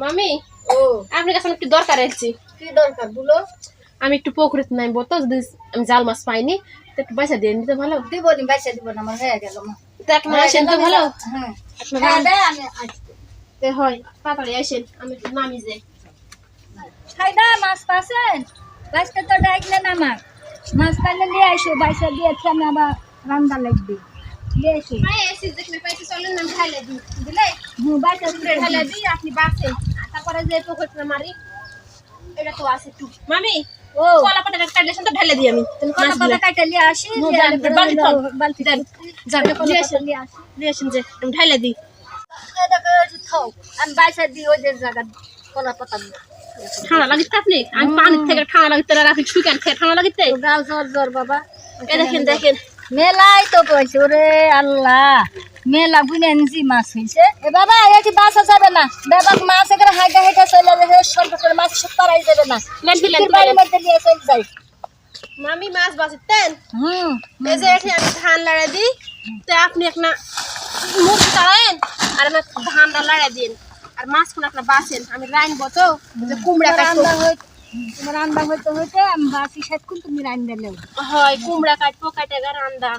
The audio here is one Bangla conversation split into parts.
মামি? ও। আপনার কাছে আমার একটু দরকার এসেছি কি দরকার বলো? আমি একটু পুকুরে নামবো তো যদি আমি জাল মাছ পাইনি তো একটু পয়সা দিয়ে নিতে ভালো। দিব নি বাইসা দিব না আমার হয়ে গেল মা। তো তো ভালো? হ্যাঁ। হ্যাঁ আমি আসছি। তো হয় তাড়াতাড়ি আসেন আমি একটু নামি যাই। খাইদা মাছ পাছেন বাইসটা তো ডাকলে না মা মাছ পাইলে নিয়ে আইসো বাইসা আমি আবার রান্না লাগবে। তারপরে যে পুকুরে মারি এটা তো আছে একটু মামি ও। কলা পাতা কাটলে তো ঢালে দিই আমি। আসি বালতি বালতি দেন। কলা পাতা নিয়ে আসি দিয়ে আসেন। যে আমি ঢালে দিই। এটাকে একটু থাও আমি বাইসা দিই ওই যে জায়গা কলা পাতা। ঠান্ডা লাগিতে আপনি? আমি পানির থেকে ঠান্ডা লাগিতে রাখি শুকান খেয়ে ঠান্ডা লাগিতে গাল জ্বর জ্বর বাবা। এ দেখেন দেখেন। মেলাই তো কইছে ওরে আল্লাহ মেলা বুনে নিছি মাছ হইছে। এ বাবা এটি বাসা যাবে না। বাবা মাছ এখানে হাইটা হাইটা চলে যাবে সব করে মাছ সব পারাই যাবে না। বাড়ির মধ্যে নিয়ে চলে যাই মামি মাছ বাঁচতেন? হুম এই যে এটি আমি ধান লাড়া দিই তো আপনি একটা মুখ তাড়ায়েন আর আমার ধানটা লাড়া দিন আর মাছ কোন আপনার বাঁচেন। আমি রাইনবো তো যে কুমড়া কাটবো হই তোমার রান্না হইতে হইতে আমি বাসি কোন তুমি রান্না নেও। হয়, কুমড়া কাটবো, কাটে গা, রান্দা।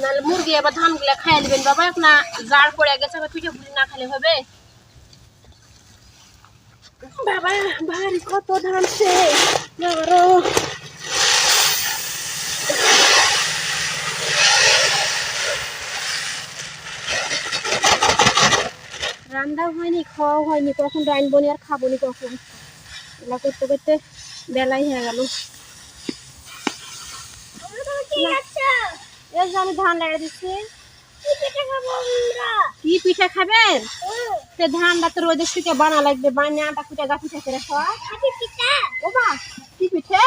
নাহলে মুরগি আবার ধানগুলা খাই নেবেন বাবা আপনার জাড় পড়ে গেছে, আবার পিঠে পুলি না খেলে হবে। বাবা ভারী কত ধান সে? বাবারো। রান্না হয়নি খাওয়া হয়নি, কখন রাইনবো নি আর খাব নি কখন? এগুলা করতে করতে বেলাই হয়ে গেল। আমি ধান লাগিয়ে দিচ্ছি। খাবেন? সে ধানটা তো বানা লাগবে কি পিঠে?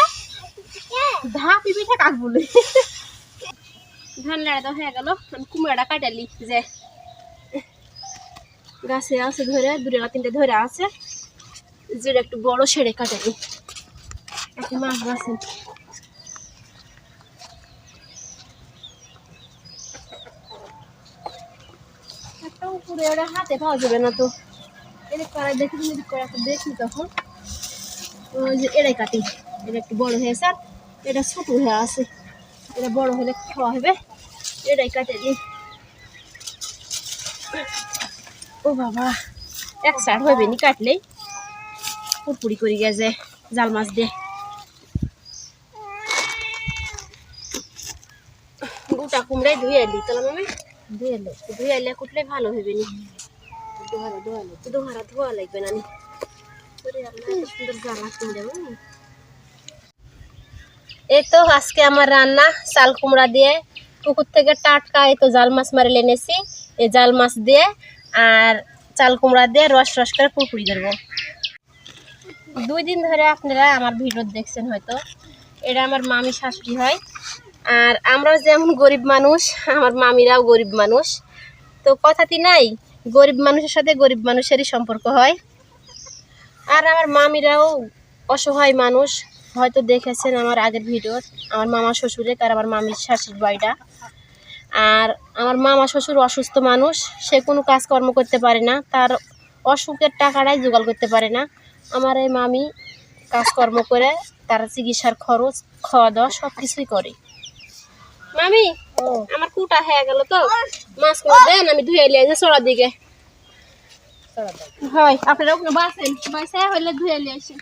পিঠা কাক ধান লাড়া হয়ে গেল, আমি কুমড়াটা কাটালি যে। গাছে আছে ধরে, দূরে তিনটে ধরে আছে। যেটা একটু বড় সেরে কাটালি একটু মাছ একটা উপরে, ওরা হাতে পাওয়া যাবে না তো। এটা দেখি যদি করা দেখি তখন। যে এটাই কাটি। এটা একটু বড় হয়েছে আর এটা ছোট হয়ে আছে। এটা বড় হলে খাওয়া হবে? এটাই কাটে দিই। ও বাবা, এক সাইড হবে নি কাটলেই? পুরপুরি করে গেছে জাল মাছ দিয়ে। গোটা কুমড়াই ধুয়ে এলি তাহলে মামা? ধুয়ে এলো ধুয়ে এলে কুটলে ভালো হবে নি। দোহারা দোহারা দোহারা ধোয়া লাগবে না নি। ওরে আল্লাহ, এত সুন্দর জ্বালা কুমড়া উম। এই তো আজকে আমার রান্না চাল কুমড়া দিয়ে। পুকুর থেকে টাটকা এই তো জাল মাছ মারি এনেছি। এই জাল মাছ দিয়ে আর চাল কুমড়া দিয়ে রস রস করে পুকুরি ধরবো। দুই দিন ধরে আপনারা আমার ভিডিও দেখছেন হয়তো। এটা আমার মামি, শাশুড়ি হয়। আর আমরাও যেমন গরিব মানুষ, আমার মামিরাও গরিব মানুষ। তো কথাটি নাই, গরিব মানুষের সাথে গরিব মানুষেরই সম্পর্ক হয়। আর আমার মামিরাও অসহায় মানুষ, হয়তো দেখেছেন আমার আগের ভিডিও। আমার মামা শ্বশুরে আর আমার মামির শাশুড়ি বাড়িটা আর আমার মামা শ্বশুর অসুস্থ মানুষ, সে কোনো কাজকর্ম করতে পারে না। তার অসুখের টাকাটাই জোগাড় করতে পারে না। আমার এই মামি কাজকর্ম করে তার চিকিৎসার খরচ খাওয়া দাওয়া সব কিছুই করে। মামি আমার কুটা হয়ে গেল তো। মাছ করে দেন আমি ধুয়ে লিয়ে আসি চড়ার দিকে। হয়। আপনারা বাসেন বাসায় হইলে ধুয়ে লিয়ে আসেন।